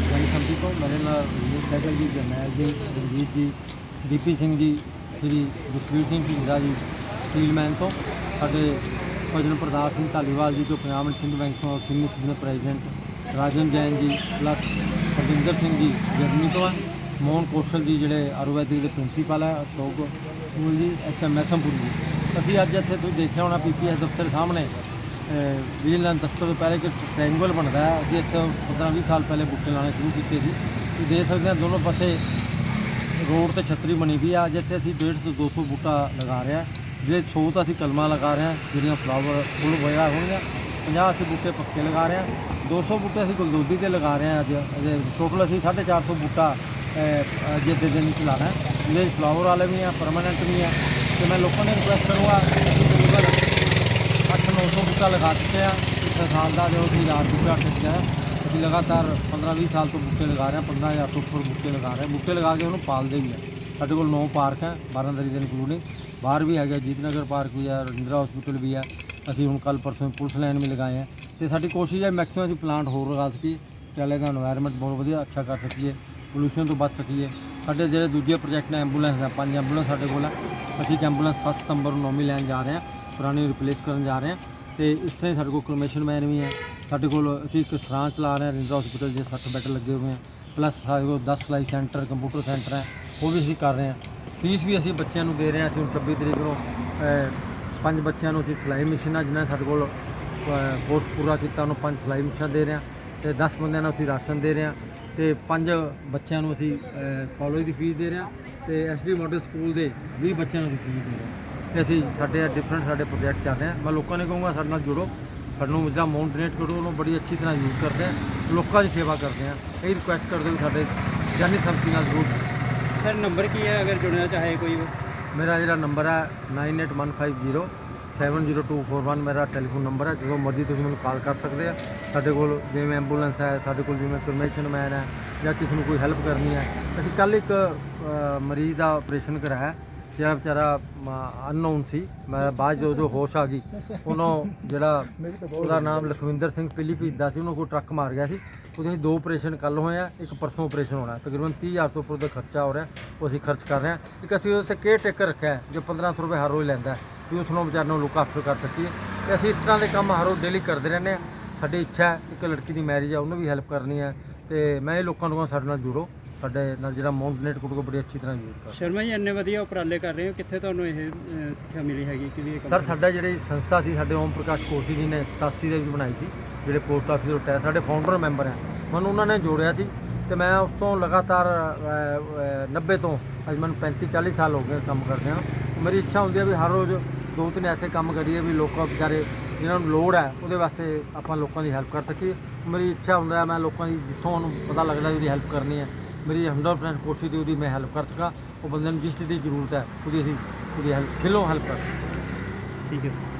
ਜਨ ਸੰਪਤੀ ਤੋਂ ਮੇਰੇ ਨਾਲ ਰਜੀਤ ਸਹਿਗਲ ਜੀ, ਜਰਨੈਲ ਜੀ, ਰਣਜੀਤ ਜੀ, ਡੀਪੀ ਸਿੰਘ ਜੀ, ਸ੍ਰੀ ਜਸਵੀਰ ਸਿੰਘ ਢੀਂਗਰਾ ਜੀ ਸਟੀਲਮੈਨ ਤੋਂ ਸਾਡੇ ਭਜਨ ਪ੍ਰਤਾਪ ਸਿੰਘ ਧਾਲੀਵਾਲ ਜੀ ਜੋ ਪੰਜਾਬ ਐਂਡ ਸਿੰਧ ਬੈਂਕ ਤੋਂ senior senior president, Rajan Jain ji, plus Harjinder Singh ji, Germany ਤੋਂ ਹੈ, ਮੋਹਨ ਕੌਸ਼ਲ ਜੀ, ਜਿਹੜੇ ਆਯੁਰਵੈਦਿਕ ਦੇ ਪ੍ਰਿੰਸੀਪਲ ਹੈ, ਅਸ਼ੋਕ ਸਕੂਲ ਜੀ ਐਚਐਮ ਮੈਸਮਪੁਰ ਜੀ। ਅਸੀਂ ਅੱਜ ਇੱਥੇ ਤੁਸੀਂ ਦੇਖਿਆ ਹੋਣਾ ਪੀਪੀਐਸ ਦਫ਼ਤਰ ਸਾਹਮਣੇ। ਵਿਜੀਲੈਂਸ ਦਫ਼ਤਰ ਤੋਂ ਪਹਿਲੇ ਇੱਕ ਟ੍ਰਾਇੰਗਲ ਬਣਦਾ ਹੈ ਅਸੀਂ ਇੱਥੇ 15 20 ਸਾਲ ਪਹਿਲੇ ਬੂਟੇ ਲਾਣੇ ਸ਼ੁਰੂ ਕੀਤੇ ਸੀ। ਤੁਸੀਂ ਦੇਖ ਸਕਦੇ ਹਾਂ ਦੋਨੋਂ ਪਾਸੇ ਰੋਡ ਤੇ ਛਤਰੀ ਬਣੀ ਵੀ ਆ, ਜਿੱਥੇ ਅਸੀਂ 150 ਤੋਂ 200 ਬੂਟਾ ਲਗਾ ਰਹੇ ਹਾਂ। ਜਿਹੜੇ 100 ਤਾਂ ਅਸੀਂ ਕਲਮਾਂ ਲਗਾ ਰਹੇ ਹਾਂ, ਜਿਹੜੀਆਂ ਫਲਾਵਰ ਫੁੱਲ ਵਗੈਰਾ ਹੋਣਗੀਆਂ 50 ਅਸੀਂ ਬੂਟੇ ਪੱਕੇ ਲਗਾ ਰਹੇ ਹਾਂ। 200 ਬੂਟੇ ਅਸੀਂ ਗੁਲਦੋਦੀ ਤੇ ਲਗਾ ਰਹੇ ਹਾਂ ਅੱਜ। ਅਜੇ ਟੋਟਲ ਅਸੀਂ 450 ਬੂਟਾ ਅੱਜ ਦੇ ਦਿਨ ਚ ਲਾਣਾ ਹੈ। ਜਿਹਦੇ ਫਲਾਵਰ ਵਾਲੇ ਵੀ ਆ ਪਰਮਾਨੈਂਟ ਵੀ ਆ। ਤੇ ਮੈਂ ਲੋਕਾਂ ਨੂੰ ਰਿਕੁਐਸਟ ਕਰੂੰਗਾ ਕਿ ਤਕਰੀਬਨ 900 ਬੂਟਾ ਲਗਾ ਚੁੱਕੇ ਆ। ਪਿਛਲੇ ਸਾਲ ਦਾ ਜੋ 1000 ਬੂਟਾ ਖਿੱਚਿਆ ਅਸੀਂ ਲਗਾਤਾਰ 15-20 ਸਾਲ ਤੋਂ ਬੂਟੇ ਲਗਾ ਰਹੇ ਆ 15000 ਤੋਂ ਉੱਪਰ ਬੂਟੇ ਲਗਾ ਰਹੇ ਹਾਂ। ਬੂਟੇ ਲਗਾ ਕੇ ਉਹਨੂੰ ਪਾਲਦੇ ਵੀ ਆ। ਸਾਡੇ ਕੋਲ ਨੌ ਪਾਰਕ ਹੈ 12 ਦਰੀ ਦੇ ਇਨਕਲੂਡਿੰਗ ਬਾਹਰ ਵੀ ਹੈਗਾ ਜੀਤਨਗਰ ਪਾਰਕ ਵੀ ਹੈ ਰਜਿੰਦਰਾ ਹਸਪੀਟਲ ਵੀ ਹੈ ਅਸੀਂ ਹੁਣ ਕੱਲ ਪਰਸੋਂ ਪੁਲਿਸ ਲਾਈਨ ਵੀ ਲਗਾਏ ਆ। ਤੇ ਸਾਡੀ ਕੋਸ਼ਿਸ਼ ਹੈ ਮੈਕਸਿਮਮ ਅਸੀਂ ਪਲਾਂਟ ਹੋਰ ਲਗਾ ਸਕੀਏ ਚਾਲੇ ਦਾ এনवायरमेंट ਬਹੁਤ ਵਧੀਆ, ਅੱਛਾ ਕਰ ਸਕੀਏ ਪੋਲੂਸ਼ਨ ਤੋਂ ਬਚ ਸਕੀਏ। ਸਾਡੇ ਜਿਹੜੇ ਦੂਜੇ ਪ੍ਰੋਜੈਕਟ ਨੇ ਐਂਬੂਲੈਂਸ ਦਾ, ਪੰਜ ਐਂਬੂਲੈਂਸ ਸਾਡੇ ਕੋਲ ਆ। ਅਸੀਂ ਐਂਬੂਲੈਂਸ 7 ਸਤੰਬਰ ਨੂੰ ਨੌਵੀਂ ਲੈਣ ਜਾ ਰਹੇ ਹਾਂ। ਪੁਰਾਣੀ ਰਿਪਲੇਸ ਕਰਨ ਜਾ ਰਹੇ ਹਾਂ ਤੇ ਇਸ ਤਰ੍ਹਾਂ ਹੀ ਸਾਡੇ ਕੋਲ ਕ੍ਰੋਮੇਸ਼ਨ ਮੈਨ ਵੀ ਹੈ। ਸਾਡੇ ਕੋਲ ਅਸੀਂ ਇੱਕ ਸਰਾਂ ਚਲਾ ਰਹੇ ਹਾਂ ਰਿੰਦਰਾ ਹਸਪੀਟਲ ਦੇ 60 ਬੈੱਡ ਲੱਗੇ ਹੋਏ ਹਨ ਪਲੱਸ ਸਾਡੇ ਕੋਲ 10 ਸਿਲਾਈ ਸੈਂਟਰ ਕੰਪਿਊਟਰ ਸੈਂਟਰ ਹੈ, ਉਹ ਵੀ ਅਸੀਂ ਕਰ ਰਹੇ ਹਾਂ। ਫੀਸ ਵੀ ਅਸੀਂ ਬੱਚਿਆਂ ਨੂੰ ਦੇ ਰਹੇ ਹਾਂ, ਅਸੀਂ ਹੁਣ 26 ਤਰੀਕ ਨੂੰ ਪੰਜ ਬੱਚਿਆਂ ਨੂੰ ਅਸੀਂ ਸਿਲਾਈ ਮਸ਼ੀਨਾਂ ਜਿਨ੍ਹਾਂ ਨੇ ਸਾਡੇ ਕੋਲ ਕੋਰਸ ਪੂਰਾ ਕੀਤਾ, ਉਹਨੂੰ ਪੰਜ ਸਿਲਾਈ ਮਸ਼ੀਨਾਂ ਦੇ ਰਹੇ ਹਾਂ। ਤੇ 10 ਬੰਦਿਆਂ ਨੂੰ ਅਸੀਂ ਰਾਸ਼ਨ ਦੇ ਰਹੇ ਹਾਂ ਤੇ ਪੰਜ ਬੱਚਿਆਂ ਨੂੰ ਅਸੀਂ ਕਾਲਜ ਦੀ ਫੀਸ ਦੇ ਰਹੇ ਹਾਂ ਤੇ ਐਸਡੀ ਮਾਡਲ ਸਕੂਲ ਦੇ 20 ਬੱਚਿਆਂ ਨੂੰ ਅਸੀਂ ਫੀਸ ਦੇ ਰਹੇ ਹਾਂ। ਤੇ ਅਸੀਂ ਸਾਡੇ ਡਿਫਰੈਂਟ ਸਾਡੇ ਪ੍ਰੋਜੈਕਟ ਚੱਲ ਰਹੇ ਹਾਂ ਮੈਂ ਲੋਕਾਂ ਨੇ ਕਹੂੰਗਾ ਸਾਡੇ ਨਾਲ ਜੁੜੋ। ਸਾਨੂੰ ਜਿਹੜਾ ਅਮਾਉਂਟ ਡੋਨੇਟ ਕਰੋ ਉਹਨੂੰ ਬੜੀ ਅੱਛੀ ਤਰ੍ਹਾਂ ਯੂਜ਼ ਕਰਦੇ ਹਾਂ ਲੋਕਾਂ ਦੀ ਸੇਵਾ ਕਰਦੇ ਹਾਂ ਇਹ ਰਿਕੁਐਸਟ ਕਰਦੇ ਵੀ ਸਾਡੇ ਜਾਨੀ ਸੰਪਤੀ ਨਾਲ ਜ਼ਰੂਰ ਜੁੜੋ। ਸਰ ਨੰਬਰ ਕੀ ਹੈ? ਅਗਰ ਜੁੜਨਾ ਚਾਹੇ ਕੋਈ ਮੇਰਾ ਜਿਹੜਾ ਨੰਬਰ ਹੈ 9815 70241 ਮੇਰਾ ਟੈਲੀਫੋਨ ਨੰਬਰ ਹੈ ਜਦੋਂ ਮਰਜ਼ੀ ਤੁਸੀਂ ਮੈਨੂੰ ਕਾਲ ਕਰ ਸਕਦੇ ਆ। ਸਾਡੇ ਕੋਲ ਜਿਵੇਂ ਐਂਬੂਲੈਂਸ ਹੈ ਸਾਡੇ ਕੋਲ ਜਿਵੇਂ ਕਨਵੈਨਸ਼ਨ ਮੈਨ ਹੈ ਜਾਂ ਕਿਸੇ ਨੂੰ ਕੋਈ ਹੈਲਪ ਕਰਨੀ ਹੈ। ਅਸੀਂ ਕੱਲ ਇੱਕ ਮਰੀਜ਼ ਦਾ ਆਪਰੇਸ਼ਨ ਕਰਾਇਆ। ਜਿਹੜਾ ਵਿਚਾਰਾ ਅਨਨੋਨ ਸੀ। ਮੈਂ ਬਾਅਦ ਜੋ ਜੋ ਹੋਸ਼ ਆ ਗਈ। ਉਹਨੂੰ ਜਿਹੜਾ ਉਹਦਾ ਨਾਮ ਲਖਵਿੰਦਰ ਸਿੰਘ ਪਿਲੀਪੀਤ ਦਾ ਸੀ ਉਹਨੂੰ ਕੋਈ ਟਰੱਕ ਮਾਰ ਗਿਆ ਸੀ। ਉਹਦੇ ਅਸੀਂ ਦੋ ਆਪਰੇਸ਼ਨ ਕੱਲ ਹੋਏ ਆ ਇੱਕ ਪਰਸੋਂ ਆਪਰੇਸ਼ਨ ਹੋਣਾ। ਤਕਰੀਬਨ 30000 ਤੋਂ ਉੱਪਰ ਦਾ ਖਰਚਾ ਹੋ ਰਿਹਾ ਉਹ ਅਸੀਂ ਖਰਚ ਕਰ ਰਹੇ ਹਾਂ। ਇੱਕ ਅਸੀਂ ਉਹਦੇ ਤੇ ਕੇਅਰ ਟੇਕਰ ਰੱਖਿਆ ਹੈ, ਜੋ 1500 ਰੁਪਏ ਹਰ ਰੋਜ਼ ਲੈਂਦਾ ਵੀ ਉਸ ਨੂੰ ਵਿਚਾਰ ਨੂੰ ਲੋਕ ਆਫਟਰ ਕਰ ਸਕੀਏ ਤੇ ਅਸੀਂ ਇਸ ਤਰ੍ਹਾਂ ਦੇ ਕੰਮ ਹਰ ਰੋਜ਼ ਡੇਲੀ ਕਰਦੇ ਰਹਿੰਦੇ ਹਾਂ। ਸਾਡੀ ਇੱਛਾ ਇੱਕ ਲੜਕੀ ਦੀ ਮੈਰਿਜ ਹੈ ਉਹਨੂੰ ਵੀ ਹੈਲਪ ਕਰਨੀ ਹੈ। ਤੇ ਮੈਂ ਇਹ ਲੋਕਾਂ ਨੂੰ ਸਾਡੇ ਨਾਲ ਜੁੜੋ। ਸਾਡੇ ਨਾਲ ਜਿਹੜਾ ਅਮਾਉਂਟ ਡੋਨੇਟ ਕਰੋਗੇ ਬੜੀ ਅੱਛੀ ਤਰ੍ਹਾਂ ਯੂਜ਼ ਕਰ ਸ਼ਰਮਾ ਜੀ ਇੰਨੇ ਵਧੀਆ ਉਪਰਾਲੇ ਕਰ ਰਹੇ ਹੋ ਕਿੱਥੇ ਤੁਹਾਨੂੰ ਇਹ ਅਹ, ਸਿੱਖਿਆ ਮਿਲੀ ਹੈਗੀ? ਕਿ ਵੀ ਇਹ ਕੰਮ ਸਰ ਸਾਡਾ ਜਿਹੜੀ ਸੰਸਥਾ ਸੀ ਸਾਡੇ ਓਮ ਪ੍ਰਕਾਸ਼ ਕੋਸ਼ੀ ਜੀ ਨੇ 87 ਦੇ ਵਿੱਚ ਬਣਾਈ ਸੀ ਜਿਹੜੇ ਪੋਸਟ ਆਫਿਸ ਤੋਂ ਟੈ ਸਾਡੇ ਫਾਊਂਡਰ ਮੈਂਬਰ ਹੈ ਮੈਨੂੰ ਉਹਨਾਂ ਨੇ ਜੋੜਿਆ ਸੀ ਤੇ ਮੈਂ ਉਸ ਤੋਂ ਲਗਾਤਾਰ ਅਹ, ਅਹ, 90 ਤੋਂ ਅੱਜ ਮੈਨੂੰ 35 40 ਸਾਲ ਹੋ ਗਏ ਕੰਮ ਕਰਦੇ ਹਾਂ। ਮੇਰੀ ਇੱਛਾ ਹੁੰਦੀ ਹੈ ਵੀ ਹਰ ਰੋਜ਼ ਦੋ ਤਿੰਨ ਐਸੇ ਕੰਮ ਕਰੀਏ ਵੀ ਲੋਕਾਂ ਵਿਚਾਰੇ ਜਿਨ੍ਹਾਂ ਨੂੰ ਲੋੜ ਹੈ ਉਹਦੇ ਵਾਸਤੇ ਆਪਾਂ ਲੋਕਾਂ ਦੀ ਹੈਲਪ ਕਰ ਸਕੀਏ। ਮੇਰੀ ਇੱਛਾ ਹੁੰਦਾ ਹੈ ਮੈਂ ਲੋਕਾਂ ਦੀ ਜਿੱਥੋਂ ਉਹਨੂੰ ਪਤਾ ਲੱਗਦਾ ਵੀ ਉਹਦੀ ਹੈਲਪ ਕਰਨੀ ਹੈ। ਮੇਰੀ 100% ਕੋਸ਼ਿਸ਼ ਦੀ ਉਹਦੀ ਮੈਂ ਹੈਲਪ ਕਰ ਸਕਾਂ। ਉਹ ਬੰਦੇ ਨੂੰ ਜਿਸ ਚੀਜ਼ ਦੀ ਜ਼ਰੂਰਤ ਹੈ, ਉਹਦੀ ਅਸੀਂ ਉਹਦੀ ਹੈਲਪ ਦਿਲੋਂ ਹੈਲਪ ਕਰ ਸਕਾਂ ਠੀਕ ਹੈ ਸਰ